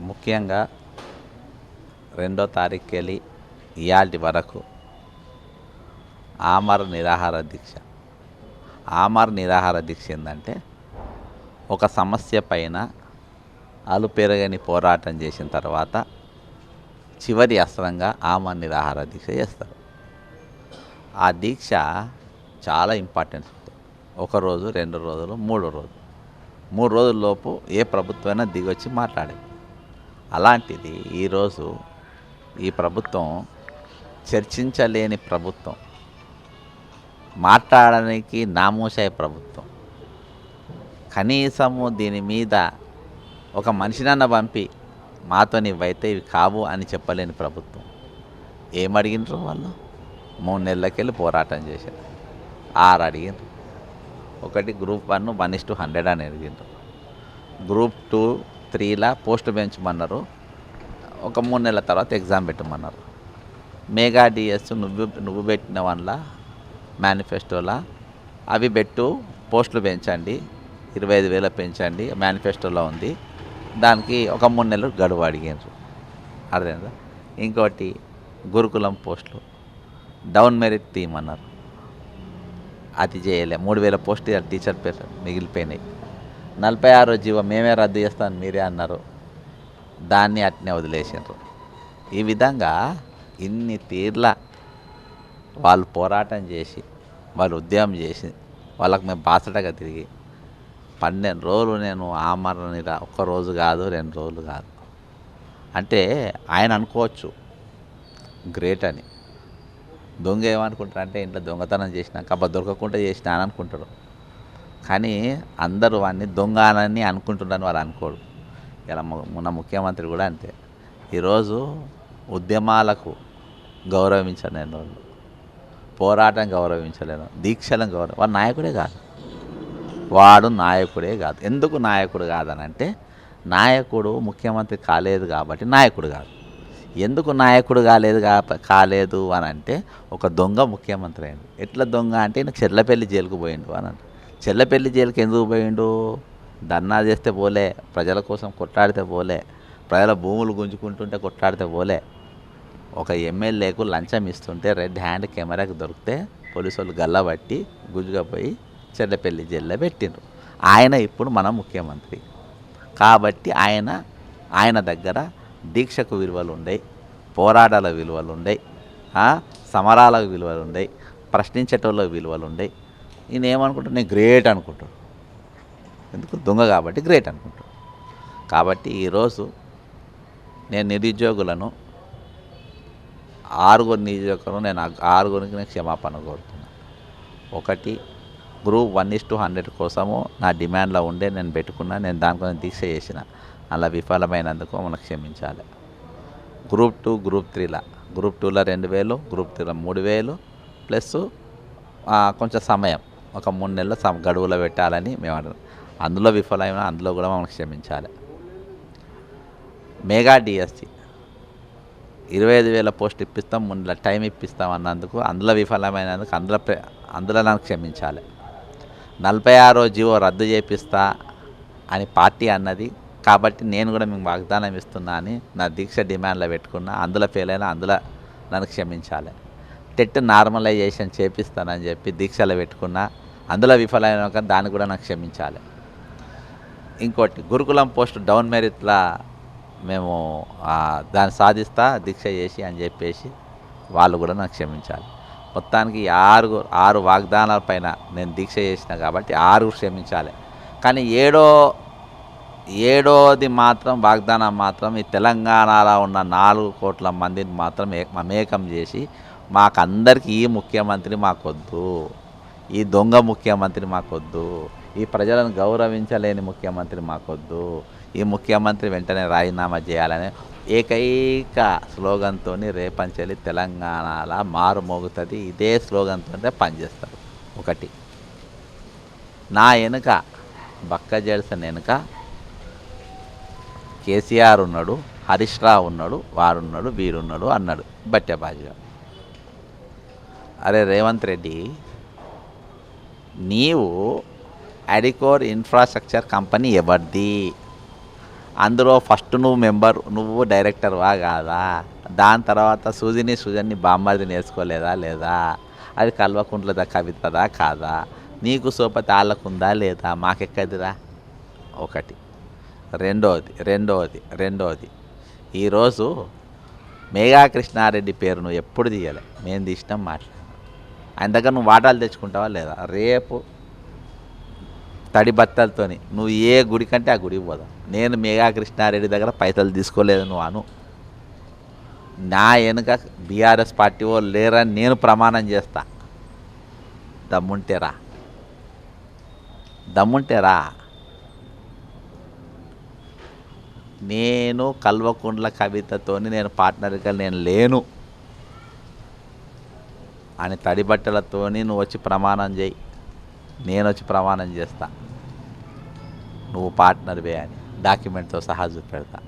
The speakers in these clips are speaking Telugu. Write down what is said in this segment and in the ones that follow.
ముఖ్యంగా రెండో తారీఖు వెళ్ళి ఇయాల్టి వరకు ఆమర నిరాహార దీక్ష. ఆమర నిరాహార దీక్ష ఏంటంటే ఒక సమస్య పైన అలుపెరగని పోరాటం చేసిన తర్వాత చివరి అస్త్రంగా ఆమర నిరాహార దీక్ష చేస్తారు. ఆ దీక్ష చాలా ఇంపార్టెన్స్ ఒకరోజు ఒక రోజు రెండు రోజులు మూడు రోజులు. మూడు రోజుల్లోపు ఏ ప్రభుత్వమైనా దిగొచ్చి మాట్లాడేది. అలాంటిది ఈరోజు ఈ ప్రభుత్వం చర్చించలేని ప్రభుత్వం. మాట్లాడడానికి నామోషాయ ప్రభుత్వం. కనీసము దీని మీద ఒక మనిషినన్న పంపి మాతో నీవైతే ఇవి కావు అని చెప్పలేని ప్రభుత్వం. ఏమడిగినరు వాళ్ళు? మూడు నెలలకెళ్ళి పోరాటం చేశారు. ఆరు అడిగినారు. ఒకటి group one one is two hundred అని అడిగినారు. గ్రూప్ టూ త్రీలా పోస్ట్ పెంచమన్నారు. ఒక మూడు నెలల తర్వాత ఎగ్జామ్ పెట్టమన్నారు. మేఘా డిఎస్ నువ్వు నువ్వు పెట్టిన వన్లా మేనిఫెస్టోలా అవి పెట్టు పోస్టులు పెంచండి. ఇరవై ఐదు వేలు పెంచండి మేనిఫెస్టోలో ఉంది. దానికి ఒక మూడు నెలలు గడువు అడిగారు అర్థమైందా? ఇంకోటి గురుకులం పోస్టులు. డౌన్ మెరిట్ థీమ్ అన్నారు. అది చేయలే. మూడు వేల పోస్టు టీచర్ పేరు మిగిలిపోయినాయి. నలభై ఆరో జీవో మేమే రద్దు చేస్తామని మీరే అన్నారు. దాన్ని అట్నే వదిలేసారు ఈ విధంగా ఇన్ని తీర్ల వాళ్ళు పోరాటం చేసి వాళ్ళు ఉద్యమం చేసి వాళ్ళకి మేము బాసటగా తిరిగి పన్నెండు రోజులు నేను ఆమరణ రా ఒక్క రోజు కాదు రెండు రోజులు కాదు. అంటే ఆయన అనుకోవచ్చు గ్రేట్ అని. దొంగ ఏమనుకుంటారు అంటే ఇంట్లో దొంగతనం చేసినాక అబ్బా దొరకకుండా చేసినా అని అనుకుంటాడు కానీ అందరూ వాడిని దొంగ అని అనుకుంటున్నారని వారు అనుకోడు. ఇలా మన ముఖ్యమంత్రి కూడా అంతే. ఈరోజు ఉద్యమాలకు గౌరవించలేని వాళ్ళు. పోరాటం గౌరవించలేను దీక్షలను గౌరవ వాడు నాయకుడే కాదు. వాడు నాయకుడే కాదు. ఎందుకు నాయకుడు కాదనంటే నాయకుడు ముఖ్యమంత్రి కాలేదు కాబట్టి నాయకుడు కాదు. ఎందుకు నాయకుడు కాలేదు కా- కాలేదు అని అంటే ఒక దొంగ ముఖ్యమంత్రి అయింది ఎట్లా దొంగ అంటే ఈయన చెర్లపల్లి జైలుకు పోయిండు అని అంటే చెల్లపెల్లి జైలుకి ఎందుకు పోయిండు? ధర్నా చేస్తే పోలే ప్రజల కోసం కొట్లాడితే పోలే ప్రజల భూములు గుంజుకుంటుంటే కొట్లాడితే పోలే. ఒక ఎమ్మెల్యేకు లంచం ఇస్తుంటే రెడ్ హ్యాండ్ కెమెరాకి దొరికితే పోలీసు వాళ్ళు గల్లబట్టి గుజుకపోయి చెల్లపెల్లి జైల్లో పెట్టిండ్రు. ఆయన ఇప్పుడు మన ముఖ్యమంత్రి. కాబట్టి ఆయన ఆయన దగ్గర దీక్షకు విలువలు ఉండయి పోరాటాల విలువలు ఉండయి సమరాలకు విలువలు ఉండయి ప్రశ్నించేటోళ్ళ విలువలు ఉండయి ఈయన ఏమనుకుంటాడు నేను గ్రేట్ అనుకుంటాడు ఎందుకు? దొంగ కాబట్టి గ్రేట్ అనుకుంటాడు కాబట్టి ఈరోజు నేను నిరుద్యోగులను ఆరుగురు నిరుద్యోగులను నేను ఆరుగురికి నేను క్షమాపణ కోరుతున్నాను ఒకటి group one is two hundred కోసము నా డిమాండ్లో ఉండే నేను పెట్టుకున్నా నేను దానికోసం దీక్ష చేసిన. అలా విఫలమైనందుకు మనం క్షమించాలి. గ్రూప్ టూ గ్రూప్ త్రీలా గ్రూప్ టూలో రెండు వేలు గ్రూప్ త్రీలో మూడు వేలు ప్లస్ కొంచెం సమయం. ఒక మూడు నెలల సమ గడువులో పెట్టాలని మేము అను- అందులో విఫలమైన అందులో కూడా మమ్మల్ని క్షమించాలి. మెగా డిఎస్సి ఇరవై ఐదు వేల పోస్ట్ ఇప్పిస్తాం ముందులో టైం ఇప్పిస్తాం అన్నందుకు అందులో విఫలమైనందుకు అందులో అందులో నన్ను క్షమించాలి. నలభై ఆరో జీవో రద్దు చేపిస్తా అని పార్టీ అన్నది కాబట్టి నేను కూడా మీకు వాగ్దానం ఇస్తున్నా అని నా దీక్ష డిమాండ్లో పెట్టుకున్నా అందులో ఫెయిల్ అయినా అందులో నన్ను క్షమించాలి. టెట్ నార్మలైజేషన్ చేపిస్తానని చెప్పి దీక్షలో పెట్టుకున్నా అందులో విఫలమైన దాన్ని కూడా నాకు క్షమించాలి. ఇంకోటి గురుకులం పోస్ట్ డౌన్ మెరిట్లా మేము దాన్ని సాధిస్తా దీక్ష చేసి అని చెప్పేసి వాళ్ళు కూడా నాకు క్షమించాలి. మొత్తానికి ఆరు ఆరు వాగ్దానాల పైన నేను దీక్ష చేసిన కాబట్టి ఆరు క్షమించాలి. కానీ ఏడో ఏడోది మాత్రం వాగ్దానం మాత్రం ఈ తెలంగాణలో ఉన్న నాలుగు కోట్ల మందిని మాత్రం మమేకం చేసి మాకందరికీ ఈ ముఖ్యమంత్రి మాకొద్దు. ఈ దొంగ ముఖ్యమంత్రి మాకొద్దు ఈ ప్రజలను గౌరవించలేని ముఖ్యమంత్రి మాకొద్దు ఈ ముఖ్యమంత్రి వెంటనే రాజీనామా చేయాలని ఏకైక స్లోగన్తో రేపంచెలి తెలంగాణలో మారుమోగుతుంది. ఇదే స్లోగన్తో పనిచేస్తారు ఒకటి. నా వెనుక బక్క జడ్సన్ వెనుక కేసీఆర్ ఉన్నాడు హరీష్ రావు ఉన్నాడు వారున్నాడు వీరున్నాడు అన్నాడు బట్టెబాజిగా అరే రేవంత్ రెడ్డి నీవు అడికోర్ ఇన్ఫ్రాస్ట్రక్చర్ కంపెనీ ఎవరిది? అందులో ఫస్ట్ నువ్వు మెంబర్ నువ్వు డైరెక్టర్వా కాదా? దాని తర్వాత సూజిని సూజన్ని బామ్మర్ది నేర్చుకోలేదా లేదా? అది కల్వకుంట్లదా కవితదా కాదా? నీకు సోపతి వాళ్ళకుందా లేదా? మాకెక్కదిరా ఒకటి. రెండవది రెండవది రెండవది ఈరోజు మేఘా కృష్ణారెడ్డి పేరు నువ్వు ఎప్పుడు తీయలే. మేము తీసినాం మాట్లాడు. ఆయన దగ్గర నువ్వు వాటాలు తెచ్చుకుంటావా లేదా? రేపు తడి బత్తలతోని నువ్వు ఏ గుడి కంటే ఆ గుడికి పోదాం. నేను మేఘా కృష్ణారెడ్డి దగ్గర పైసలు తీసుకోలేదు నువ్వు అను. నా వెనుక బీఆర్ఎస్ పార్టీ వాళ్ళు లేరని నేను ప్రమాణం చేస్తా. దమ్ముంటేరా. దమ్ముంటేరా. నేను కల్వకుండ్ల కవితతోని నేను పార్ట్నర్గా నేను లేను. అని తడి బట్టలతోని నువ్వు వచ్చి ప్రమాణం చేయి. నేను వచ్చి ప్రమాణం చేస్తా. నువ్వు పార్ట్నర్వే అని డాక్యుమెంట్తో సహా చూపెడతా.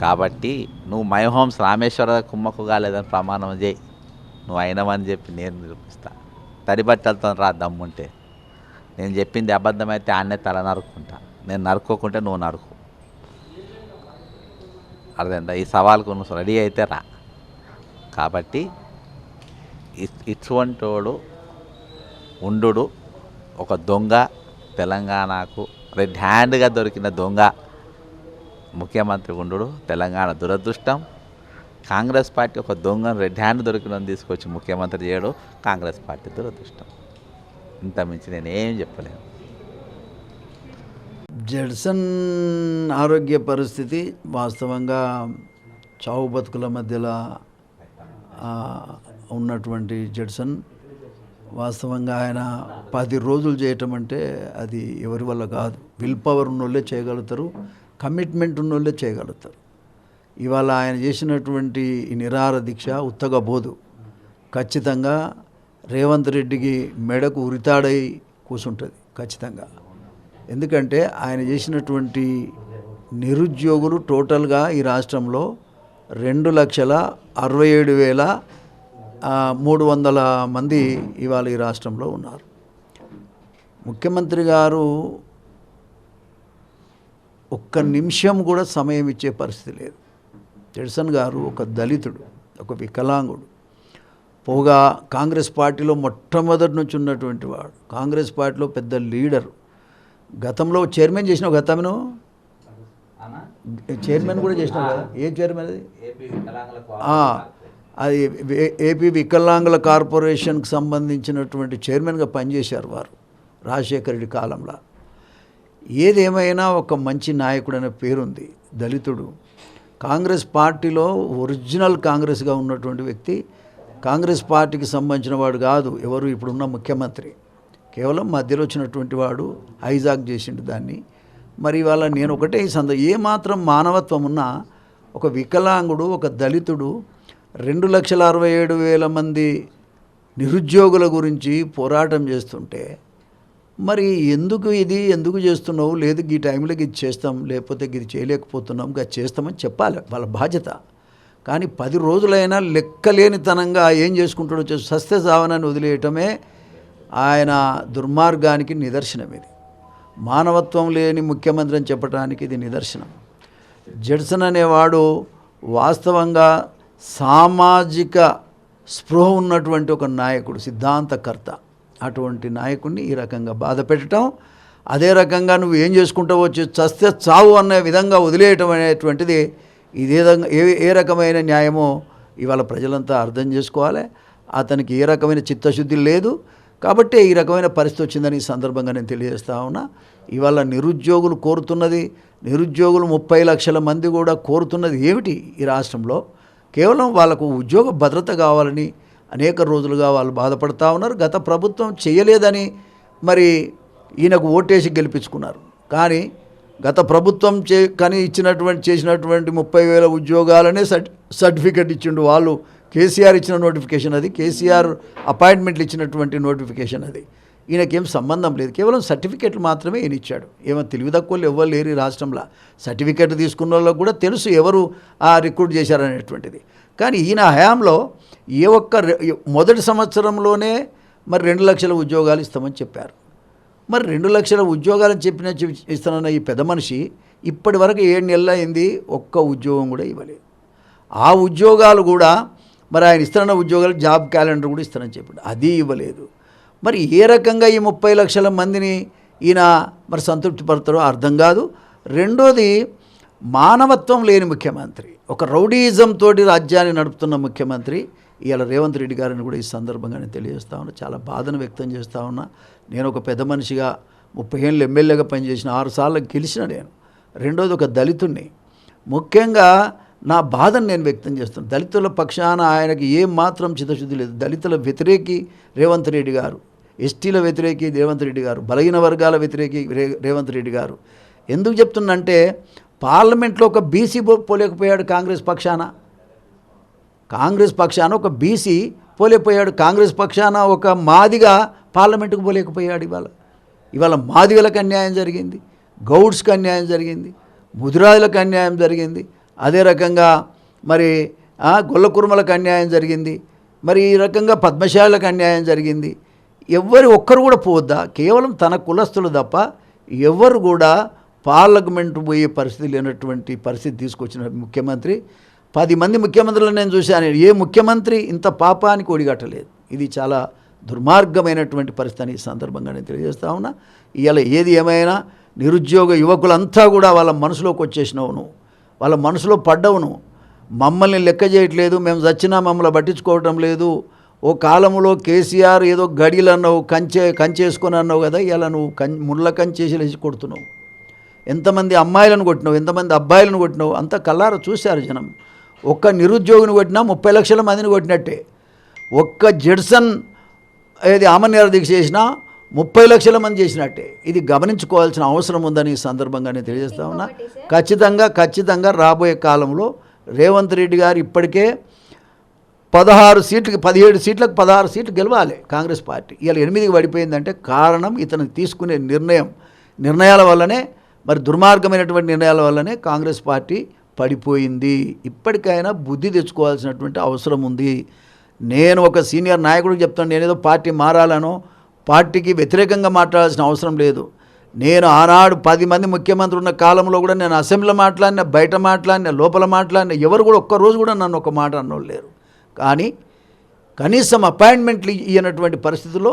కాబట్టి నువ్వు మై హోమ్స్ రామేశ్వర కుమ్మకు కాలేదని ప్రమాణం చేయి. నువ్వు అయినవని చెప్పి నేను నిరూపిస్తా. తడి బట్టలతో రా దమ్ముంటే. నేను చెప్పింది అబద్ధమైతే ఆన్నే తల నరుక్కుంటా. నేను నరుక్కోకుంటే నువ్వు నరుకు. అర్థమైందా? ఈ సవాల్కు నువ్వు రెడీ అయితే రా. కాబట్టి ఇ- ఇటువంటోడు ఉండు ఒక దొంగ తెలంగాణకు రెడ్ హ్యాండ్గా దొరికిన దొంగ ముఖ్యమంత్రి ఉండు తెలంగాణ దురదృష్టం. కాంగ్రెస్ పార్టీ ఒక దొంగను రెడ్ హ్యాండ్ దొరికిన తీసుకొచ్చి ముఖ్యమంత్రి చేయడు. కాంగ్రెస్ పార్టీ దురదృష్టం. ఇంత మించి నేను ఏం చెప్పలేను. జడ్సన్ ఆరోగ్య పరిస్థితి వాస్తవంగా చావు బతుకుల మధ్యలో ఉన్నటువంటి జడ్సన్ వాస్తవంగా ఆయన పది రోజులు చేయటం అంటే అది ఎవరి వల్ల కాదు. విల్ పవర్ ఉన్నోళ్ళే చేయగలుగుతారు కమిట్మెంట్ ఉన్నోళ్ళే చేయగలుగుతారు. ఇవాళ ఆయన చేసినటువంటి నిరార దీక్ష ఉత్తగబోదు ఖచ్చితంగా రేవంత్ రెడ్డికి మెడకు ఉరితాడై కూర్చుంటుంది ఖచ్చితంగా. ఎందుకంటే ఆయన చేసినటువంటి నిరుద్యోగులు టోటల్గా ఈ రాష్ట్రంలో రెండు లక్షల అరవై ఏడు వేల మూడు వందల మంది ఇవాళ ఈ రాష్ట్రంలో ఉన్నారు. ముఖ్యమంత్రి గారు ఒక్క నిమిషం కూడా సమయం ఇచ్చే పరిస్థితి లేదు. జడ్సన్ గారు ఒక దళితుడు ఒక వికలాంగుడు. పోగా కాంగ్రెస్ పార్టీలో మొట్టమొదటి నుంచి ఉన్నటువంటి వాడు. కాంగ్రెస్ పార్టీలో పెద్ద లీడరు. గతంలో చైర్మన్ చేసిన గతమును చైర్మన్ కూడా చేసినావు కదా? ఏ చైర్మన్ అది? అది ఏపీ వికలాంగుల కార్పొరేషన్కి సంబంధించినటువంటి చైర్మన్గా పనిచేశారు వారు రాజశేఖర రెడ్డి కాలంలో. ఏదేమైనా ఒక మంచి నాయకుడు అనే పేరుంది దళితుడు. కాంగ్రెస్ పార్టీలో ఒరిజినల్ కాంగ్రెస్గా ఉన్నటువంటి వ్యక్తి కాంగ్రెస్ పార్టీకి సంబంధించిన వాడు కాదు ఎవరు ఇప్పుడున్న ముఖ్యమంత్రి. కేవలం మధ్యలో వచ్చినటువంటి వాడు హైజాక్ చేసిండు దాన్ని. మరి ఇవాళ నేను ఒకటే ఈ సంద ఏమాత్రం మానవత్వం ఉన్నా ఒక వికలాంగుడు ఒక దళితుడు రెండు లక్షల అరవై ఏడు వేల మంది నిరుద్యోగుల గురించి పోరాటం చేస్తుంటే మరి ఎందుకు ఇది ఎందుకు చేస్తున్నావు? లేదు ఈ టైంలోకి ఇది చేస్తాం లేకపోతే ఇది చేయలేకపోతున్నాం ఇంకా చేస్తామని చెప్పాలి వాళ్ళ బాధ్యత. కానీ పది రోజులైనా లెక్కలేనితనంగా ఏం చేసుకుంటాడో చేసి సస్తే సావనాన్ని వదిలేయటమే ఆయన దుర్మార్గానికి నిదర్శనం ఇది మానవత్వం లేని ముఖ్యమంత్రి అని చెప్పడానికి ఇది నిదర్శనం. జడ్సన్ అనేవాడు వాస్తవంగా సామాజిక స్పృహ ఉన్నటువంటి ఒక నాయకుడు సిద్ధాంతకర్త. అటువంటి నాయకుడిని ఈ రకంగా బాధ పెట్టడం అదే రకంగా నువ్వు ఏం చేసుకుంటావో చే- చస్తే చావు అనే విధంగా వదిలేయటం అనేటువంటిది ఇది విధంగా ఏ ఏ రకమైన న్యాయమో ఇవాళ ప్రజలంతా అర్థం చేసుకోవాలి. అతనికి ఏ రకమైన చిత్తశుద్ధి లేదు. కాబట్టి ఈ రకమైన పరిస్థితి వచ్చిందని ఈ సందర్భంగా నేను తెలియజేస్తా ఉన్నా. ఇవాళ నిరుద్యోగులు కోరుతున్నది నిరుద్యోగులు ముప్పై లక్షల మంది కూడా కోరుతున్నది ఏమిటి ఈ రాష్ట్రంలో? కేవలం వాళ్ళకు ఉద్యోగ భద్రత కావాలని అనేక రోజులుగా వాళ్ళు బాధపడుతూ ఉన్నారు. గత ప్రభుత్వం చేయలేదని మరి ఈయనకు ఓటేసి గెలిపించుకున్నారు. కానీ గత ప్రభుత్వం చే కానీ ఇచ్చినటువంటి చేసినటువంటి ముప్పై వేల ఉద్యోగాలనే సర్టిఫికెట్ ఇచ్చిండు వాళ్ళు కేసీఆర్ ఇచ్చిన నోటిఫికేషన్ అది కేసీఆర్ అపాయింట్మెంట్లు ఇచ్చినటువంటి నోటిఫికేషన్ అది. ఈయనకేం సంబంధం లేదు. కేవలం సర్టిఫికెట్లు మాత్రమే ఈయన ఇచ్చాడు. ఏమో తెలివి తక్కువలు ఎవ్వరు లేరు ఈ రాష్ట్రంలో. సర్టిఫికెట్ తీసుకున్న వాళ్ళకు కూడా తెలుసు ఎవరు ఆ రిక్రూట్ చేశారనేటువంటిది కానీ ఈయన హయాంలో ఏ ఒక్క మొదటి సంవత్సరంలోనే మరి రెండు లక్షల ఉద్యోగాలు ఇస్తామని చెప్పారు. మరి రెండు లక్షల ఉద్యోగాలని చెప్పిన చెప్- ఇస్తానన్న ఈ పెద్ద మనిషి ఇప్పటి వరకు ఏడు నెలలు అయింది ఒక్క ఉద్యోగం కూడా ఇవ్వలేదు. ఆ ఉద్యోగాలు కూడా మరి ఆయన ఇస్తున్న ఉద్యోగాలు జాబ్ క్యాలెండర్ కూడా ఇస్తానని చెప్పాడు. అది ఇవ్వలేదు. మరి ఏ రకంగా ఈ ముప్పై లక్షల మందిని ఈయన మరి సంతృప్తి పడతారో అర్థం కాదు. రెండోది మానవత్వం లేని ముఖ్యమంత్రి. ఒక రౌడీజం తోటి రాజ్యాన్ని నడుపుతున్న ముఖ్యమంత్రి ఇవాళ రేవంత్ రెడ్డి గారిని కూడా ఈ సందర్భంగా నేను తెలియజేస్తా ఉన్నా. చాలా బాధను వ్యక్తం చేస్తూ ఉన్నా. నేను ఒక పెద్ద మనిషిగా ముప్పై ఏళ్ళు ఎమ్మెల్యేగా పనిచేసిన ఆరు సార్లు గెలిచిన నేను. రెండోది ఒక దళితుణ్ణి. ముఖ్యంగా నా బాధను నేను వ్యక్తం చేస్తున్నాను దళితుల పక్షాన ఆయనకి ఏం మాత్రం చిత్తశుద్ధి లేదు. దళితుల వ్యతిరేకి రేవంత్ రెడ్డి గారు ఎస్టీల వ్యతిరేకి రేవంత్ రెడ్డి గారు బలహీన వర్గాల వ్యతిరేకి రే రేవంత్ రెడ్డి గారు. ఎందుకు చెప్తున్నంటే పార్లమెంట్లో ఒక బీసీ పోలేకపోయాడు కాంగ్రెస్ పక్షాన. కాంగ్రెస్ పక్షాన ఒక బీసీ పోలేకపోయాడు. కాంగ్రెస్ పక్షాన ఒక మాదిగా పార్లమెంటుకు పోలేకపోయాడు ఇవాళ. ఇవాళ మాదిగలకు అన్యాయం జరిగింది. గౌడ్స్కి అన్యాయం జరిగింది. ముదిరాజులకు అన్యాయం జరిగింది. అదే రకంగా మరి గొల్లకుర్మలకు అన్యాయం జరిగింది. మరి ఈ రకంగా పద్మశాలకు అన్యాయం జరిగింది. ఎవరి ఒక్కరు కూడా పోవద్దా? కేవలం తన కులస్తులు తప్ప ఎవరు కూడా పార్లమెంట్ పోయే పరిస్థితి లేనటువంటి పరిస్థితి తీసుకొచ్చిన ముఖ్యమంత్రి. పది మంది ముఖ్యమంత్రులను నేను చూశాను. ఏ ముఖ్యమంత్రి ఇంత పాపానికి ఒడిగట్టలేదు. ఇది చాలా దుర్మార్గమైనటువంటి పరిస్థితి ఈ సందర్భంగా నేను తెలియజేస్తా ఉన్నా. ఇవాళ ఏది ఏమైనా నిరుద్యోగ యువకులంతా కూడా వాళ్ళ మనసులోకి వచ్చేసినావు నువ్వు వాళ్ళ మనసులో పడ్డవును. మమ్మల్ని లెక్క చేయట్లేదు మేము చచ్చినా మమ్మల్ని పట్టించుకోవటం లేదు. ఓ కాలంలో కేసీఆర్ ఏదో గడిలు అన్నావు కంచె కంచేసుకొని అన్నావు కదా ఇలా నువ్వు కం ముళ్ళ కంచేసి లేచి కొడుతున్నావు. ఎంతమంది అమ్మాయిలను కొట్టినావు ఎంతమంది అబ్బాయిలను కొట్టినావు అంత కల్లార చూశారు జనం. ఒక్క నిరుద్యోగిని కొట్టినా ముప్పై లక్షల మందిని కొట్టినట్టే. ఒక్క జెడ్సన్ ఏది ఆమన్యార దీక్ష చేసినా ముప్పై లక్షల మంది చేసినట్టే. ఇది గమనించుకోవాల్సిన అవసరం ఉందని ఈ సందర్భంగా నేను తెలియజేస్తా ఉన్నా. ఖచ్చితంగా ఖచ్చితంగా రాబోయే కాలంలో రేవంత్ రెడ్డి గారు ఇప్పటికే పదహారు సీట్లకి పదిహేడు సీట్లకు పదహారు సీట్లు గెలవాలి కాంగ్రెస్ పార్టీ. ఇవాళ ఎనిమిదికి పడిపోయిందంటే కారణం ఇతను తీసుకునే నిర్ణయం. నిర్ణయాల వల్లనే మరి దుర్మార్గమైనటువంటి నిర్ణయాల వల్లనే కాంగ్రెస్ పార్టీ పడిపోయింది. ఇప్పటికైనా బుద్ధి తెచ్చుకోవాల్సినటువంటి అవసరం ఉంది. నేను ఒక సీనియర్ నాయకుడికి చెప్తాను నేనేదో పార్టీ మారాలనో పార్టీకి వ్యతిరేకంగా మాట్లాడాల్సిన అవసరం లేదు. నేను ఆనాడు పది మంది ముఖ్యమంత్రి ఉన్న కాలంలో కూడా నేను అసెంబ్లీలో మాట్లాడిన బయట మాట్లాడిన లోపల మాట్లాడిన ఎవరు కూడా ఒక్కరోజు కూడా నన్ను ఒక మాట అన్నోళ్ళు లేరు. కానీ కనీసం అపాయింట్మెంట్లు ఇయ్యనటువంటి పరిస్థితుల్లో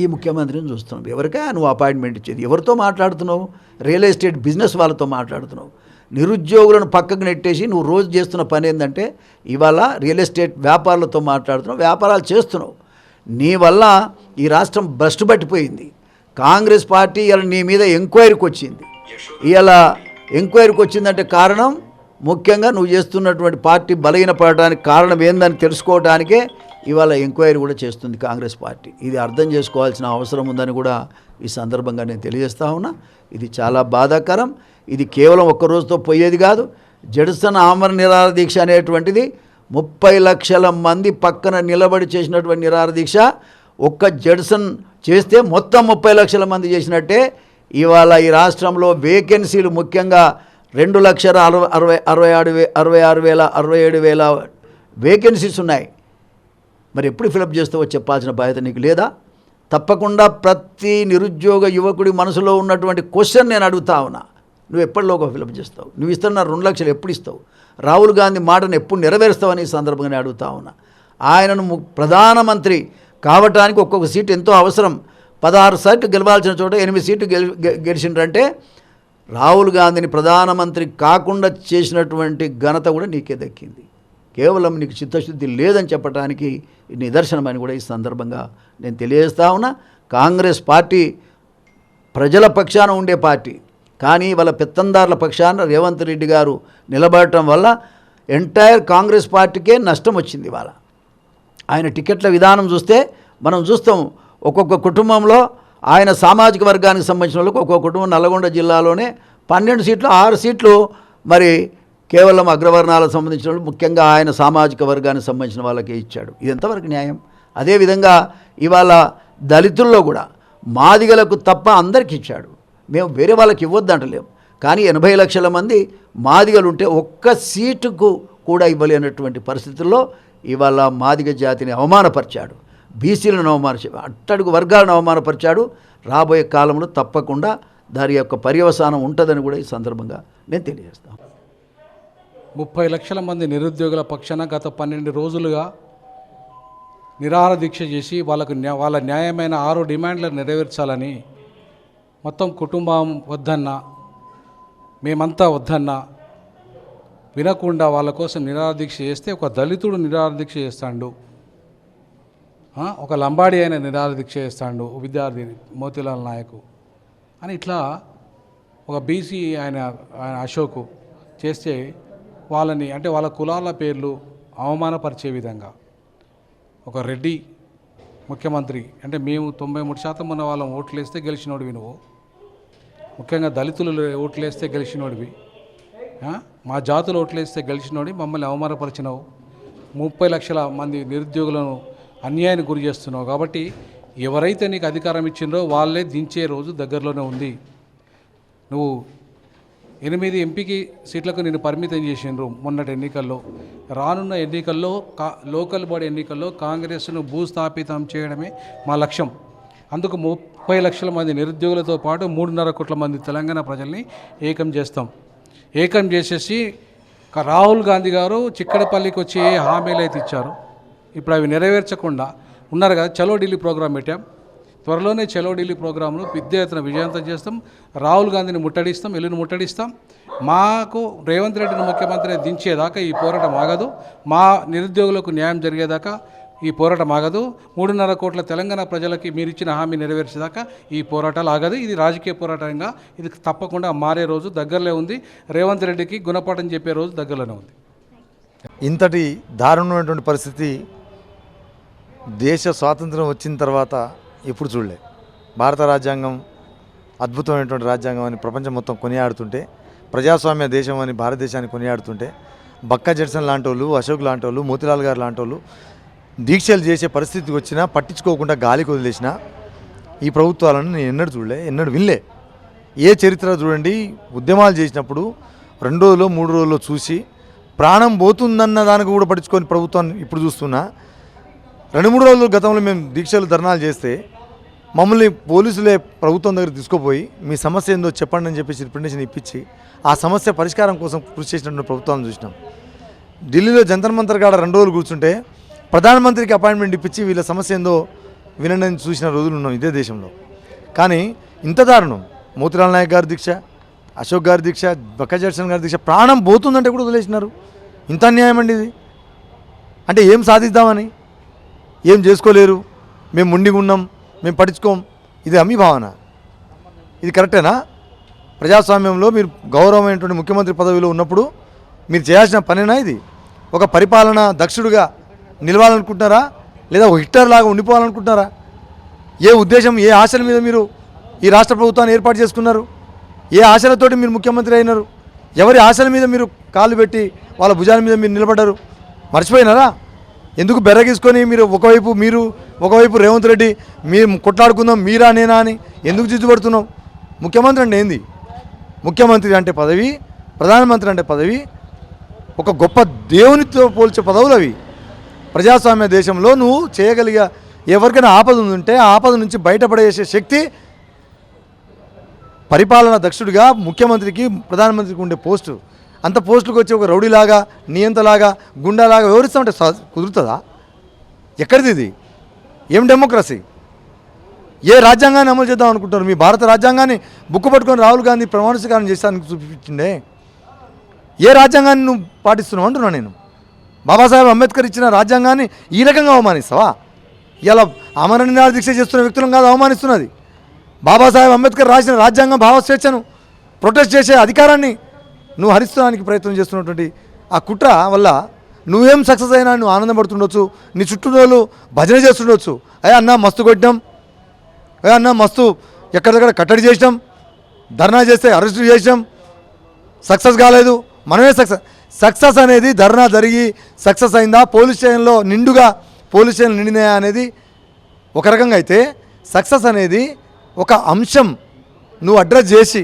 ఈ ముఖ్యమంత్రిని చూస్తున్నాం. ఎవరికా నువ్వు అపాయింట్మెంట్ ఇచ్చేది? ఎవరితో మాట్లాడుతున్నావు? రియల్ ఎస్టేట్ బిజినెస్ వాళ్ళతో మాట్లాడుతున్నావు. నిరుద్యోగులను పక్కకు నెట్టేసి నువ్వు రోజు చేస్తున్న పని ఏంటంటే ఇవాళ రియల్ ఎస్టేట్ వ్యాపారులతో మాట్లాడుతున్నావు వ్యాపారాలు చేస్తున్నావు. నీ వల్ల ఈ రాష్ట్రం భ్రష్టు పట్టిపోయింది. కాంగ్రెస్ పార్టీ ఇలా నీ మీద ఎంక్వైరీకి వచ్చింది. ఇలా ఎంక్వైరీకి వచ్చిందంటే కారణం ముఖ్యంగా నువ్వు చేస్తున్నటువంటి పార్టీ బలహీనపడడానికి కారణం ఏందని తెలుసుకోవడానికే ఇవాళ ఎంక్వైరీ కూడా చేస్తుంది కాంగ్రెస్ పార్టీ. ఇది అర్థం చేసుకోవాల్సిన అవసరం ఉందని కూడా ఈ సందర్భంగా నేను తెలియజేస్తా ఉన్నా. ఇది చాలా బాధాకరం. ఇది కేవలం ఒక్క రోజుతో పోయేది కాదు. జడ్సన్ ఆమర నిరాహార దీక్ష అనేటువంటిది ముప్పై లక్షల మంది పక్కన నిలబడి చేసినటువంటి నిరాహార దీక్ష ఒక్క జడ్సన్ చేస్తే మొత్తం ముప్పై లక్షల మంది చేసినట్టే ఇవాళ ఈ రాష్ట్రంలో వేకెన్సీలు ముఖ్యంగా రెండు లక్షల అరవై అరవై అరవై ఆరు వే అరవై ఆరు వేల అరవై ఏడు వేల వేకెన్సీస్ ఉన్నాయి. మరి ఎప్పుడు ఫిలప్ చేస్తావో చెప్పాల్సిన బాధ్యత నీకు లేదా? తప్పకుండా ప్రతి నిరుద్యోగ యువకుడి మనసులో ఉన్నటువంటి క్వశ్చన్ నేను అడుగుతా ఉన్నా. నువ్వు ఎప్పటిలోగా ఫిలప్ చేస్తావు? నువ్వు ఇస్తున్న రెండు లక్షలు ఎప్పుడు ఇస్తావు? రాహుల్ గాంధీ మాటను ఎప్పుడు నెరవేరుస్తావని ఈ సందర్భంగా నేను అడుగుతా ఉన్నా. ఆయనను ము- ప్రధానమంత్రి కావటానికి ఒక్కొక్క సీటు ఎంతో అవసరం. పదహారు సీట్లు గెలవాల్సిన చోట ఎనిమిది సీట్లు గెలి గెలిచిండ్రంటే రాహుల్ గాంధీని ప్రధానమంత్రి కాకుండా చేసినటువంటి ఘనత కూడా నీకే దక్కింది. కేవలం నీకు చిత్తశుద్ధి లేదని చెప్పడానికి నిదర్శనం నిదర్శనమని కూడా ఈ సందర్భంగా నేను తెలియజేస్తా ఉన్నా. కాంగ్రెస్ పార్టీ ప్రజల పక్షాన ఉండే పార్టీ. కానీ వాళ్ళ పెత్తందారుల పక్షాన రేవంత్ రెడ్డి గారు నిలబడటం వల్ల ఎంటైర్ కాంగ్రెస్ పార్టీకే నష్టం వచ్చింది వాళ్ళ ఆయన టికెట్ల విధానం చూస్తే మనం చూస్తాం ఒక్కొక్క కుటుంబంలో ఆయన సామాజిక వర్గానికి సంబంధించిన వాళ్ళకి ఒక్కొక్క కుటుంబం నల్గొండ జిల్లాలోనే పన్నెండు సీట్లు ఆరు సీట్లు మరి కేవలం అగ్రవర్ణాలకు సంబంధించిన వాళ్ళు ముఖ్యంగా ఆయన సామాజిక వర్గానికి సంబంధించిన వాళ్ళకే ఇచ్చాడు. ఇది ఎంతవరకు న్యాయం? అదేవిధంగా ఇవాళ దళితుల్లో కూడా మాదిగలకు తప్ప అందరికి ఇచ్చాడు. మేము వేరే వాళ్ళకి ఇవ్వద్దంటలేము కానీ ఎనభై లక్షల మంది మాదిగలు ఉంటే ఒక్క సీటుకు కూడా ఇవ్వలేనటువంటి పరిస్థితుల్లో ఇవాళ మాదిగ జాతిని అవమానపరిచాడు. బీసీలను అవమాన అట్టడుగు వర్గాలను అవమానపరిచాడు. రాబోయే కాలంలో తప్పకుండా దాని యొక్క పర్యవసానం ఉంటుందని కూడా ఈ సందర్భంగా నేను తెలియజేస్తాను. ముప్పై లక్షల మంది నిరుద్యోగుల పక్షాన గత పన్నెండు రోజులుగా నిరాహార దీక్ష చేసి వాళ్ళకు వాళ్ళ న్యాయమైన ఆరు డిమాండ్లను నెరవేర్చాలని మొత్తం కుటుంబం వద్దన్నా మేమంతా వద్దన్నా వినకుండా వాళ్ళ కోసం నిరాదీక్ష దీక్ష చేస్తే ఒక దళితుడు నిరాదీక్ష దీక్ష చేస్తాడు ఒక లంబాడి అయిన నిరాదీక్ష దీక్ష చేస్తాడు విద్యార్థి మోతిలాల్ నాయకు అని ఇట్లా ఒక బీసీ ఆయన ఆయన అశోకు చేస్తే వాళ్ళని అంటే వాళ్ళ కులాల పేర్లు అవమానపరిచే విధంగా ఒక రెడ్డి ముఖ్యమంత్రి అంటే మేము తొంభై మూడు శాతం ఉన్న వాళ్ళం ఓట్లు వేస్తే గెలిచినోడివి నువ్వు. ముఖ్యంగా దళితులు ఓట్లేస్తే గెలిచినోడివి. మా జాతులు ఓట్లేస్తే గెలిచినోడి మమ్మల్ని అవమానపరిచినావు. ముప్పై లక్షల మంది నిరుద్యోగులను అన్యాయానికి గురి చేస్తున్నావు కాబట్టి ఎవరైతే నీకు అధికారం ఇచ్చిండ్రో వాళ్ళే దించే రోజు దగ్గరలోనే ఉంది. నువ్వు ఎనిమిది ఎంపీకి సీట్లకు నేను పరిమితం చేసిండ్రు మొన్నటి ఎన్నికల్లో. రానున్న ఎన్నికల్లో కా లోకల్ బాడీ ఎన్నికల్లో కాంగ్రెస్ను భూస్థాపితం చేయడమే మా లక్ష్యం. అందుకు ముప్పై లక్షల మంది నిరుద్యోగులతో పాటు మూడున్నర కోట్ల మంది తెలంగాణ ప్రజల్ని ఏకం చేస్తాం. ఏకం చేసేసి రాహుల్ గాంధీ గారు చిక్కడపల్లికి వచ్చి ఏ హామీలు అయితే ఇచ్చారు ఇప్పుడు అవి నెరవేర్చకుండా ఉన్నారు కదా చలో ఢిల్లీ ప్రోగ్రాం పెట్టాం. త్వరలోనే చలో ఢిల్లీ ప్రోగ్రాంను పెద్ద ఎత్తున విజయవంతం చేస్తాం. రాహుల్ గాంధీని ముట్టడిస్తాం ఎల్లుని ముట్టడిస్తాం. మాకు రేవంత్ రెడ్డిని ముఖ్యమంత్రి దించేదాకా ఈ పోరాటం ఆగదు. మా నిరుద్యోగులకు న్యాయం జరిగేదాకా ఈ పోరాటం ఆగదు. మూడున్నర కోట్ల తెలంగాణ ప్రజలకి మీరు ఇచ్చిన హామీ నెరవేర్చేదాకా ఈ పోరాటాలు ఆగదు. ఇది రాజకీయ పోరాటంగా ఇది తప్పకుండా మారే రోజు దగ్గరలో ఉంది. రేవంత్ రెడ్డికి గుణపాఠం చెప్పే రోజు దగ్గరలోనే ఉంది. ఇంతటి దారుణమైనటువంటి పరిస్థితి దేశ స్వాతంత్రం వచ్చిన తర్వాత ఎప్పుడు చూడలే. భారత రాజ్యాంగం అద్భుతమైనటువంటి రాజ్యాంగం అని ప్రపంచం మొత్తం కొనియాడుతుంటే ప్రజాస్వామ్య దేశం అని భారతదేశాన్ని కొనియాడుతుంటే బక్క జడ్సన్ లాంటి వాళ్ళు అశోక్ లాంటి వాళ్ళు మోతిలాల్ గారు లాంటి వాళ్ళు దీక్షలు చేసే పరిస్థితికి వచ్చినా పట్టించుకోకుండా గాలికి వదిలేసిన ఈ ప్రభుత్వాలను నేను ఎన్నడూ చూడలే ఎన్నడూ వినలే. ఏ చరిత్ర చూడండి ఉద్యమాలు చేసినప్పుడు రెండు రోజులు మూడు రోజుల్లో చూసి ప్రాణం పోతుందన్న దానికి కూడా పట్టించుకొని ప్రభుత్వాన్ని ఇప్పుడు చూస్తున్నా. రెండు మూడు రోజులు గతంలో మేము దీక్షలు ధర్నాలు చేస్తే మమ్మల్ని పోలీసులే ప్రభుత్వం దగ్గర తీసుకుపోయి మీ సమస్య ఏందో చెప్పండి అని చెప్పేసి రిప్రజెంటేషన్ ఇప్పించి ఆ సమస్య పరిష్కారం కోసం కృషి చేసినటువంటి ప్రభుత్వాన్ని చూసినాం. ఢిల్లీలో జంతర్ మంతర్ కాడ రెండు రోజులు కూర్చుంటే ప్రధానమంత్రికి అపాయింట్మెంట్ ఇప్పించి వీళ్ళ సమస్య ఏందో వినడం చూసిన రోజులు ఉన్నాం ఇదే దేశంలో. కానీ ఇంత దారుణం. మోతిలాల్ నాయక్ గారి దీక్ష అశోక్ గారి దీక్ష బక్కజర్సన్ గారి దీక్ష ప్రాణం పోతుందంటే కూడా వదిలేసినారు. ఇంత అన్యాయం అండి ఇది. అంటే ఏం సాధిద్దామని? ఏం చేసుకోలేరు? మేము ముండిగా ఉన్నాం మేము పట్టించుకోం. ఇది అమ్మి భావన. ఇది కరెక్టేనా? ప్రజాస్వామ్యంలో మీరు గౌరవమైనటువంటి ముఖ్యమంత్రి పదవిలో ఉన్నప్పుడు మీరు చేయాల్సిన పనేనా ఇది? ఒక పరిపాలన దక్షుడుగా నిలవాలనుకుంటున్నారా? లేదా ఒక హిట్టర్ లాగా ఉండిపోవాలనుకుంటున్నారా? ఏ ఉద్దేశం ఏ ఆశల మీద మీరు ఈ రాష్ట్ర ప్రభుత్వాన్ని ఏర్పాటు చేసుకున్నారు? ఏ ఆశలతోటి మీరు ముఖ్యమంత్రి అయినారు? ఎవరి ఆశల మీద మీరు కాళ్ళు పెట్టి వాళ్ళ భుజాల మీద మీరు నిలబడ్డారు? మర్చిపోయినారా? ఎందుకు బెర్రగీసుకొని మీరు ఒకవైపు మీరు ఒకవైపు రేవంత్ రెడ్డి మీరు కొట్లాడుకుందాం మీరా నేనా అని ఎందుకు జిద్దుపడుతున్నాం ముఖ్యమంత్రి అంటే ఏంది? ముఖ్యమంత్రి అంటే పదవి ప్రధానమంత్రి అంటే పదవి ఒక గొప్ప దేవునితో పోల్చే పదవులు అవి ప్రజాస్వామ్య దేశంలో నువ్వు చేయగలిగే ఎవరికైనా ఆపద ఉంటే ఆ ఆపద నుంచి బయటపడేసే శక్తి పరిపాలన దక్షుడిగా ముఖ్యమంత్రికి ప్రధానమంత్రికి ఉండే పోస్టు. అంత పోస్టులకు వచ్చి ఒక రౌడీలాగా నియంతలాగా గుండాలాగా వివరిస్తామంటే స- కుదురుతుందా? ఎక్కడిది ఇది? ఏం డెమోక్రసీ? ఏ రాజ్యాంగాన్ని అమలు చేద్దాం అనుకుంటారు మీ భారత రాజ్యాంగాన్ని బుక్కు పట్టుకొని రాహుల్ గాంధీ ప్రమాణస్వీకారం చేస్తానికి చూపించిండే ఏ రాజ్యాంగాన్ని నువ్వు పాటిస్తున్నావు అంటున్నా నేను? బాబాసాహెబ్ అంబేద్కర్ ఇచ్చిన రాజ్యాంగాన్ని ఈ రకంగా అవమానిస్తావా? ఇలా అమర నిరాదీక్ష దీక్ష చేస్తున్న వ్యక్తులను కాదు అవమానిస్తున్నది. బాబాసాహెబ్ అంబేద్కర్ రాసిన రాజ్యాంగం భావస్వేచ్ఛను ప్రొటెస్ట్ చేసే అధికారాన్ని నువ్వు హరిస్తానికి ప్రయత్నం చేస్తున్నటువంటి ఆ కుట్ర వల్ల నువ్వేం సక్సెస్ అయినా నువ్వు ఆనందపడుతుండొచ్చు నీ చుట్టూ భజన చేస్తుండొచ్చు. అయ్యా అన్న మస్తు కొట్టడం అయ్యా అన్న మస్తు ఎక్కడెక్కడ కట్టడి చేసినాం. ధర్నా చేస్తే అరెస్ట్ చేసినాం. సక్సెస్ కాలేదు. మనమే సక్సెస్ సక్సెస్ అనేది ధర్నా జరిగి సక్సెస్ అయిందా? పోలీస్ స్టేషన్లో నిండుగా పోలీస్ స్టేషన్ నిండినాయా అనేది ఒక రకంగా అయితే సక్సెస్ అనేది ఒక అంశం నువ్వు అడ్రస్ చేసి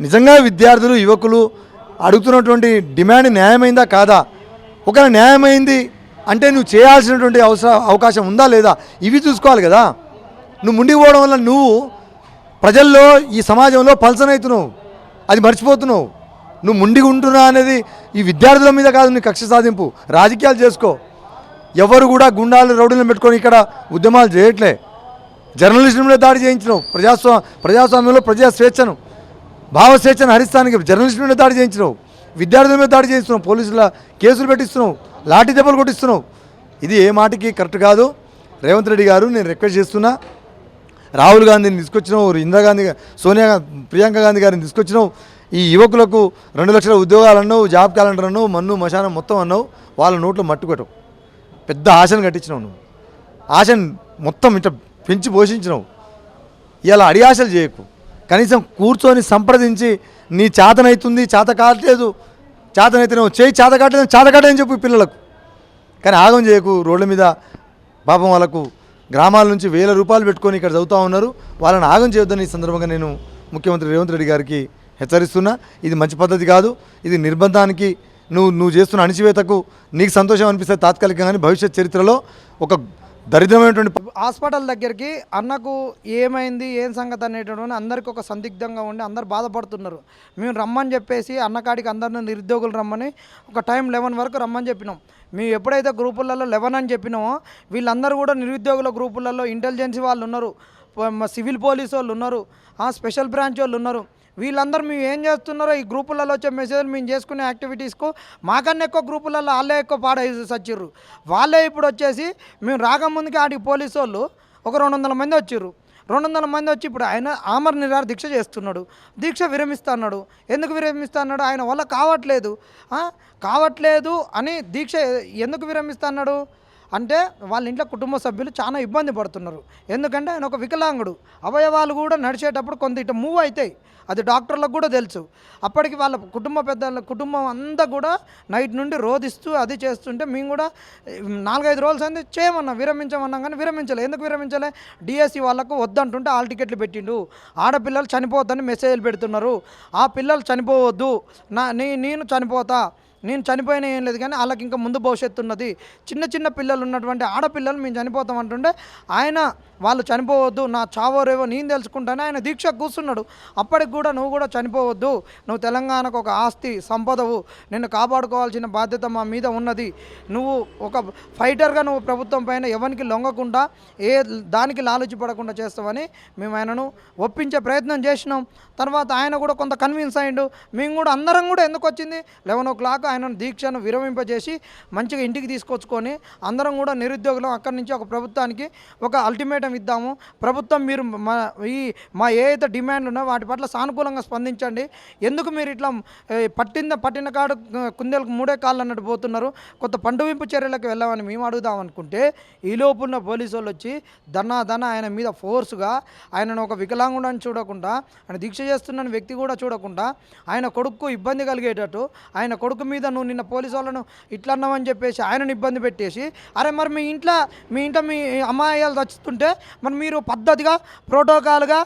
నిజంగా విద్యార్థులు యువకులు అడుగుతున్నటువంటి డిమాండ్ న్యాయమైందా కాదా? ఒకవేళ న్యాయమైంది అంటే నువ్వు చేయాల్సినటువంటి అవసర అవకాశం ఉందా లేదా? ఇవి చూసుకోవాలి కదా. నువ్వు ముందుకు పోవడం వల్ల నువ్వు ప్రజల్లో ఈ సమాజంలో పలసనవుతున్నావు. అది మర్చిపోతున్నావు. నువ్వు ముండిగా ఉంటున్నా అనేది ఈ విద్యార్థుల మీద కాదు నీ కక్ష సాధింపు. రాజకీయాలు చేసుకో. ఎవరు కూడా గుండాలు రౌడీలను పెట్టుకొని ఇక్కడ ఉద్యమాలు చేయట్లే. జర్నలిజంలో మీద దాడి చేయించడం ప్రజాస్వా ప్రజాస్వామ్యంలో ప్రజా స్వేచ్ఛను భావ స్వేచ్ఛను హరిస్తానికి జర్నలిస్టుల మీద దాడి చేయించినావు విద్యార్థుల మీద దాడి చేయిస్తున్నావు పోలీసుల కేసులు పెట్టిస్తున్నావు లాఠీ దెబ్బలు కొట్టిస్తున్నావు. ఇది ఏ మాటకి కరెక్ట్ కాదు. రేవంత్ రెడ్డి గారు నేను రిక్వెస్ట్ చేస్తున్నా. రాహుల్ గాంధీని తీసుకొచ్చినావు ఇందిరాగాంధీ సోనియా ప్రియాంక గాంధీ గారిని తీసుకొచ్చినావు. ఈ యువకులకు రెండు లక్షల ఉద్యోగాలు జాబ్ క్యాలెండర్ అన్నావు మన్ను మశానం మొత్తం అన్నావు వాళ్ళ నోట్లో మట్టుకోవటం పెద్ద ఆశను కట్టించినావు నువ్వు. ఆశను మొత్తం ఇట్లా పెంచి పోషించినావు. ఇలా ఆశలు చేయకు. కనీసం కూర్చొని సంప్రదించి నీ చేతనైతుంది చేత కావట్లేదు చేతనైతే చేయి చేత కావట్లేదు చేత కావట్లేదని చెప్పు పిల్లలకు. కానీ ఆగం చేయకు రోడ్ల మీద పాపం వాళ్ళకు గ్రామాల నుంచి వేల రూపాయలు పెట్టుకొని ఇక్కడ చదువుతూ ఉన్నారు. వాళ్ళని ఆగం చేయొద్దని ఈ సందర్భంగా నేను ముఖ్యమంత్రి రేవంత్ రెడ్డి గారికి హెచ్చరిస్తున్నా ఇది మంచి పద్ధతి కాదు ఇది నిర్బంధానికి నువ్వు నువ్వు చేస్తున్న అణిచివేతకు నీకు సంతోషం అనిపిస్తే తాత్కాలికంగా కానీ భవిష్యత్ చరిత్రలో ఒక దరిద్రమైనటువంటి హాస్పిటల్ దగ్గరికి అన్నకు ఏమైంది ఏం సంగతి అనేటటువంటి అందరికీ ఒక సందిగ్ధంగా ఉండి అందరు బాధపడుతున్నారు. మేము రమ్మని చెప్పేసి అన్నకాడికి అందరిని నిరుద్యోగులు రమ్మని ఒక టైం లెవెన్ వరకు రమ్మని చెప్పినాం. మేము ఎప్పుడైతే గ్రూపులలో లెవెన్ అని చెప్పినామో వీళ్ళందరూ కూడా నిరుద్యోగుల గ్రూపులలో ఇంటెలిజెన్సీ వాళ్ళు ఉన్నారు. మా సివిల్ పోలీస్ వాళ్ళు ఉన్నారు. ఆ స్పెషల్ బ్రాంచ్ వాళ్ళు ఉన్నారు. వీళ్ళందరూ మేము ఏం చేస్తున్నారో ఈ గ్రూపులలో వచ్చే మెసేజ్లు మేము చేసుకునే యాక్టివిటీస్కు మాకన్నా ఎక్కువ గ్రూపులలో వాళ్ళే ఎక్కువ పాడేసి సచ్చిర్రు. వాళ్ళే ఇప్పుడు వచ్చేసి మేము రాకముందుకే ఆడికి పోలీసు వాళ్ళు ఒక రెండు వందల మంది వచ్చిర్రు. రెండు వందల మంది వచ్చి ఇప్పుడు ఆయన ఆమర నిరాహార దీక్ష చేస్తున్నాడు. దీక్ష విరమిస్తున్నాడు. ఎందుకు విరమిస్తున్నాడు? ఆయన వల్ల కావట్లేదు. కావట్లేదు అని దీక్ష ఎందుకు విరమిస్తున్నాడు? అంటే వాళ్ళ ఇంట్లో కుటుంబ సభ్యులు చాలా ఇబ్బంది పడుతున్నారు. ఎందుకంటే ఆయన ఒక వికలాంగుడు. అవయవాలు కూడా నడిచేటప్పుడు కొంత ఇటు మూవ్ అవుతాయి. అది డాక్టర్లకు కూడా తెలుసు. అప్పటికి వాళ్ళ కుటుంబ పెద్దల కుటుంబం అంతా కూడా నైట్ నుండి రోధిస్తూ అది చేస్తుంటే మేము కూడా నాలుగైదు రోజులు అంది చేయమన్నాం. విరమించమన్నాం కానీ విరమించలే. ఎందుకు విరమించలే? డిఎస్సి వాళ్ళకు వద్దంటుంటే ఆల్ టికెట్లు పెట్టిండు. ఆడపిల్లలు చనిపోవద్దని మెసేజ్లు పెడుతున్నారు. ఆ పిల్లలు చనిపోవద్దు. నా నీ నేను చనిపోతా. నేను చనిపోయినా ఏం లేదు కానీ వాళ్ళకి ఇంకా ముందు భవిష్యత్తు ఉన్నది. చిన్న చిన్న పిల్లలు ఉన్నటువంటి ఆడపిల్లలు మేము చనిపోతాం అంటుంటే ఆయన వాళ్ళు చనిపోవద్దు నా చావోరేవో నేను తెలుసుకుంటానే ఆయన దీక్ష కూర్చున్నాడు. అప్పటికి కూడా నువ్వు కూడా చనిపోవద్దు. నువ్వు తెలంగాణకు ఒక ఆస్తి సంపదవు. నిన్ను కాపాడుకోవాల్సిన బాధ్యత మా మీద ఉన్నది. నువ్వు ఒక ఫైటర్గా నువ్వు ప్రభుత్వం పైన ఎవరికి లొంగకుండా ఏ దానికి లాలుచి పడకుండా చేస్తావని మేము ఆయనను ఒప్పించే ప్రయత్నం చేసినాం. తర్వాత ఆయన కూడా కొంత కన్విన్స్ అయ్యిండు మేము కూడా అందరం కూడా ఎందుకు వచ్చింది? లెవెన్ ఓ క్లాక్ ఆయనను దీక్షను విరమింపజేసి మంచిగా ఇంటికి తీసుకొచ్చుకొని అందరం కూడా నిరుద్యోగులం అక్కడి నుంచి ఒక ప్రభుత్వానికి ఒక అల్టిమేటం ఇద్దాము. ప్రభుత్వం మీరు మా ఈ మా ఏ అయితే డిమాండ్లు ఉన్నాయో వాటి పట్ల సానుకూలంగా స్పందించండి. ఎందుకు మీరు ఇట్లా పట్టింద పట్టిన పట్టిన కాడు కుందేలకు మూడే కాళ్ళు అన్నట్టు పోతున్నారు. కొత్త పండువింపు చర్యలకు వెళ్ళామని మేము అడుగుదాం అనుకుంటే ఈ ఉన్న పోలీసు వాళ్ళు వచ్చి దన్నా దన ఆయన మీద ఫోర్స్గా ఆయనను ఒక వికలాంగుడని చూడకుండా ఆయన దీక్ష చేస్తున్న వ్యక్తి కూడా చూడకుండా ఆయన కొడుకు ఇబ్బంది కలిగేటట్టు ఆయన కొడుకు మీద నువ్వు నిన్న పోలీసు వాళ్ళను ఇట్లా అన్నావని చెప్పేసి ఆయనను ఇబ్బంది పెట్టేసి అరే మరి మీ ఇంట్లో మీ ఇంట్లో మీ అమ్మాయిలు చచ్చుతుంటే మరి మీరు పద్ధతిగా ప్రోటోకాల్గా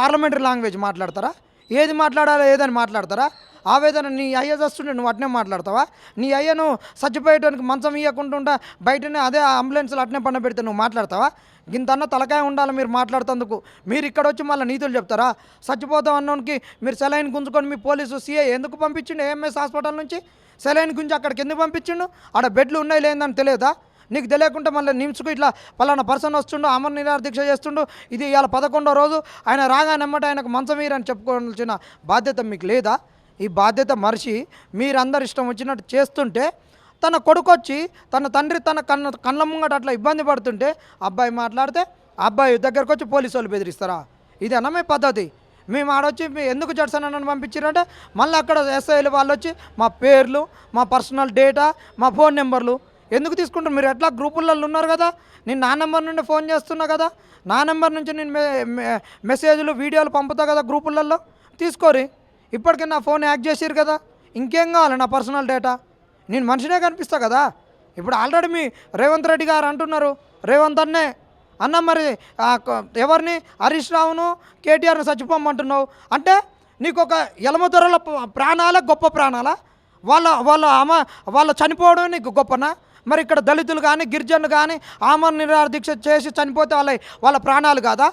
పార్లమెంటరీ లాంగ్వేజ్ మాట్లాడతారా? ఏది మాట్లాడాలో ఏదని మాట్లాడతారా? ఆవేదన నీ అయ్య చస్తుంటే నువ్వు అట్నే మాట్లాడతావా? నీ అయ్యను చచ్చిపోయేటానికి మంచం ఇవ్వకుండా బయటనే అదే అంబులెన్స్లో అట్నే పండబెడితే నువ్వు మాట్లాడతావా? గింతన్న తలకాయ ఉండాలి మీరు మాట్లాడుతందుకు. మీరు ఇక్కడ వచ్చి మళ్ళీ నీతులు చెప్తారా? చచ్చిపోతాం అన్నోనికి మీరు సెలైన్ గుంజుకొని మీ పోలీసు సీఏ ఎందుకు పంపించిండు? ఏఎంఎస్ హాస్పిటల్ నుంచి సెలైన్ గుంజి అక్కడికి ఎందుకు పంపించిండు? ఆడ బెడ్లు ఉన్నాయి లేదని తెలియదా? నీకు తెలియకుండా మళ్ళీ నిమ్స్కు ఇట్లా పలానా పర్సన్ వస్తుండు అమర్ నిరాహార దీక్ష చేస్తుండు ఇది ఇవాళ పదకొండో రోజు ఆయన రాగానమ్మట ఆయనకు మంచం వీరని చెప్పుకోవాల్సిన బాధ్యత మీకు లేదా? ఈ బాధ్యత మరిచి మీరందరు ఇష్టం వచ్చినట్టు చేస్తుంటే తన కొడుకు వచ్చి తన తండ్రి తన కన్న కళ్ళ ముంగట అట్లా ఇబ్బంది పడుతుంటే అబ్బాయి మాట్లాడితే అబ్బాయి దగ్గరకు వచ్చి పోలీసు వాళ్ళు బెదిరిస్తారా? ఇదేనా మీ పద్ధతి. మేము ఆడొచ్చి మీ ఎందుకు జడ్సన్ అన్నని పంపించారంటే మళ్ళీ అక్కడ ఎస్ఐలు వాళ్ళు వచ్చి మా పేర్లు మా పర్సనల్ డేటా మా ఫోన్ నెంబర్లు ఎందుకు తీసుకుంటారు? మీరు ఎట్లా గ్రూపులలో ఉన్నారు కదా? నేను నా నెంబర్ నుండి ఫోన్ చేస్తున్నా కదా? నా నెంబర్ నుంచి నేను మెసేజ్లు వీడియోలు పంపుతా కదా గ్రూపులలో తీసుకోరి. ఇప్పటికే నా ఫోన్ హ్యాక్ చేసిరు కదా? ఇంకేం కావాలి నా పర్సనల్ డేటా? నేను మనిషినే కనిపిస్తా కదా. ఇప్పుడు ఆల్రెడీ మీ రేవంత్ రెడ్డి గారు అంటున్నారు రేవంత్ అన్నే. అన్న మరి ఎవరిని? హరీష్ రావును కేటీఆర్ని చచ్చిపోమంటున్నావు అంటే నీకు ఒక ఎలమదొరల ప్రాణాలే గొప్ప ప్రాణాలా? వాళ్ళ వాళ్ళ అమ్మ వాళ్ళ చనిపోవడం నీకు గొప్పనా? మరి ఇక్కడ దళితులు కానీ గిరిజనులు కానీ ఆమరణ నిరాహార దీక్ష చేసి చనిపోతే వాళ్ళ వాళ్ళ ప్రాణాలు కాదా?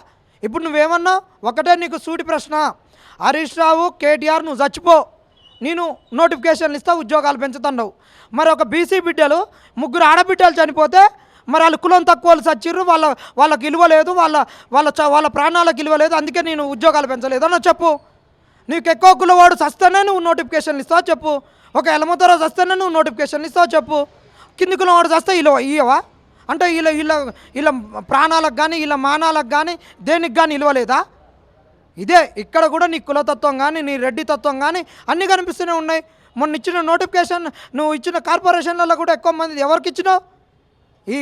ఇప్పుడు నువ్వేమన్నావు? ఒకటే నీకు సూటి ప్రశ్న. హరీష్ రావు కేటీఆర్ నువ్వు చచ్చిపో. నేను నోటిఫికేషన్లు ఇస్తా ఉద్యోగాలు పెంచుతున్నావు మరి ఒక బీసీ బిడ్డలు ముగ్గురు ఆడబిడ్డలు చనిపోతే మరి వాళ్ళు కులం తక్కువ చచ్చిర్రు వాళ్ళ వాళ్ళకి విలువ లేదు వాళ్ళ వాళ్ళ చ- వాళ్ళ ప్రాణాలకు విలువ లేదు అందుకే నేను ఉద్యోగాలు పెంచలేదు అన్న చెప్పు. నీకు ఎక్కువ కులవాడు చస్తేనే నువ్వు నోటిఫికేషన్లు ఇస్తావు చెప్పు. ఒక ఎలమతోర చస్తేనే నువ్వు నోటిఫికేషన్లు ఇస్తావు చెప్పు. కింది కులవాడు చస్తే ఇలువ ఇయ్యవా? అంటే వీళ్ళ వీళ్ళ వీళ్ళ ప్రాణాలకు కానీ వీళ్ళ మానాలకు కానీ దేనికి కానీ ఇలువలేదా ఇదే ఇక్కడ కూడా నీ కులతత్వం కానీ నీ రెడ్డి తత్వం కానీ అన్నీ కనిపిస్తూనే ఉన్నాయి. మొన్న ఇచ్చిన నోటిఫికేషన్ నువ్వు ఇచ్చిన కార్పొరేషన్లలో కూడా ఎక్కువ మంది ఎవరికి ఇచ్చినావు? ఈ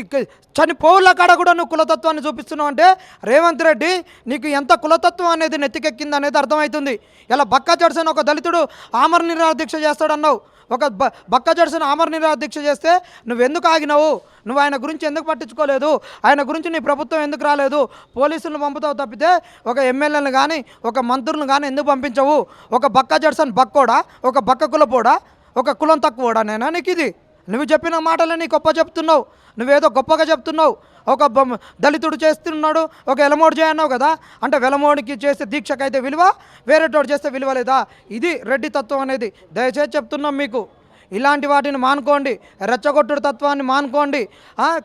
చనిపోవుల కాడ కూడా నువ్వు కులతత్వాన్ని చూపిస్తున్నావు అంటే రేవంత్ రెడ్డి నీకు ఎంత కులతత్వం అనేది నెత్తికెక్కింది అనేది అర్థమవుతుంది. ఇలా బక్కా జడ్సన్ ఒక దళితుడు ఆమర నిరాహార దీక్ష చేస్తాడన్నావు. ఒక బ బక్క జడ్సన్ ఆమర నిరాహార దీక్ష చేస్తే నువ్వు ఎందుకు ఆగినావు? నువ్వు ఆయన గురించి ఎందుకు పట్టించుకోలేదు? ఆయన గురించి నీ ప్రభుత్వం ఎందుకు రాలేదు? పోలీసులను పంపుతావు తప్పితే ఒక ఎమ్మెల్యేలను కానీ ఒక మంత్రులను కానీ ఎందుకు పంపించవు? ఒక బక్క జడ్సన్ బక్కోడా? ఒక బక్క కులపోడా? ఒక కులం తక్కువడా నేనా నీకు ఇది నువ్వు చెప్పిన మాటలని గొప్ప చెప్తున్నావు. నువ్వేదో గొప్పగా చెప్తున్నావు. ఒక బొమ్మ దళితుడు చేస్తున్నాడు ఒక వెలమోడు చేయన్నావు కదా? అంటే వెలమోడికి చేసే దీక్షకైతే విలువ వేరేటోడు చేస్తే విలువ లేదా? ఇది రెడ్డి తత్వం అనేది. దయచేసి చెప్తున్నాం మీకు. ఇలాంటి వాటిని మానుకోండి. రెచ్చగొట్టుడు తత్వాన్ని మానుకోండి.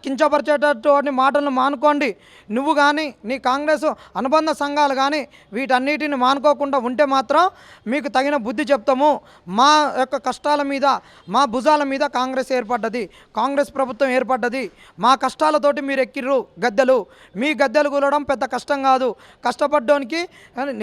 కించపరిచేటటువంటి మాటలను మానుకోండి. నువ్వు కానీ నీ కాంగ్రెస్ అనుబంధ సంఘాలు కానీ వీటన్నిటిని మానుకోకుండా ఉంటే మాత్రం మీకు తగిన బుద్ధి చెప్తాము. మా యొక్క కష్టాల మీద మా భుజాల మీద కాంగ్రెస్ ఏర్పడ్డది. కాంగ్రెస్ ప్రభుత్వం ఏర్పడ్డది. మా కష్టాలతోటి మీరు ఎక్కిర్రు గద్దెలు. మీ గద్దెలు కూలడం పెద్ద కష్టం కాదు. కష్టపడ్డానికి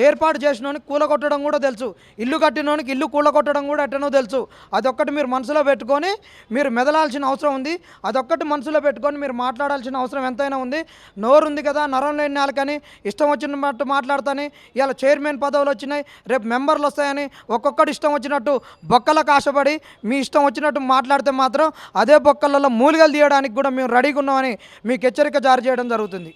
ఏర్పాటు చేసినోనికి కూలగొట్టడం కూడా తెలుసు. ఇల్లు కట్టినోనికి ఇల్లు కూలగొట్టడం కూడా ఎట్టనో తెలుసు. అదొక్కటి మీరు మనసులో పెట్టుకొని మీరు మెదలాల్సిన అవసరం ఉంది. అదొక్కటి మనసులో పెట్టుకొని మీరు మాట్లాడాల్సిన అవసరం ఎంతైనా ఉంది. నోరు ఉంది కదా నరం లేని నాలుకని ఇష్టం వచ్చిన మట్టు మాట్లాడతాని ఇలా చైర్మన్ పదవులు వచ్చినాయి రేపు మెంబర్లు వస్తాయని ఒక్కొక్కటి ఇష్టం వచ్చినట్టు బొక్కలకు ఆశపడి మీ ఇష్టం వచ్చినట్టు మాట్లాడితే మాత్రం అదే బొక్కలలో మూలిగలు తీయడానికి కూడా మేము రెడీగా ఉన్నామని మీకు హెచ్చరిక జారీ చేయడం జరుగుతుంది.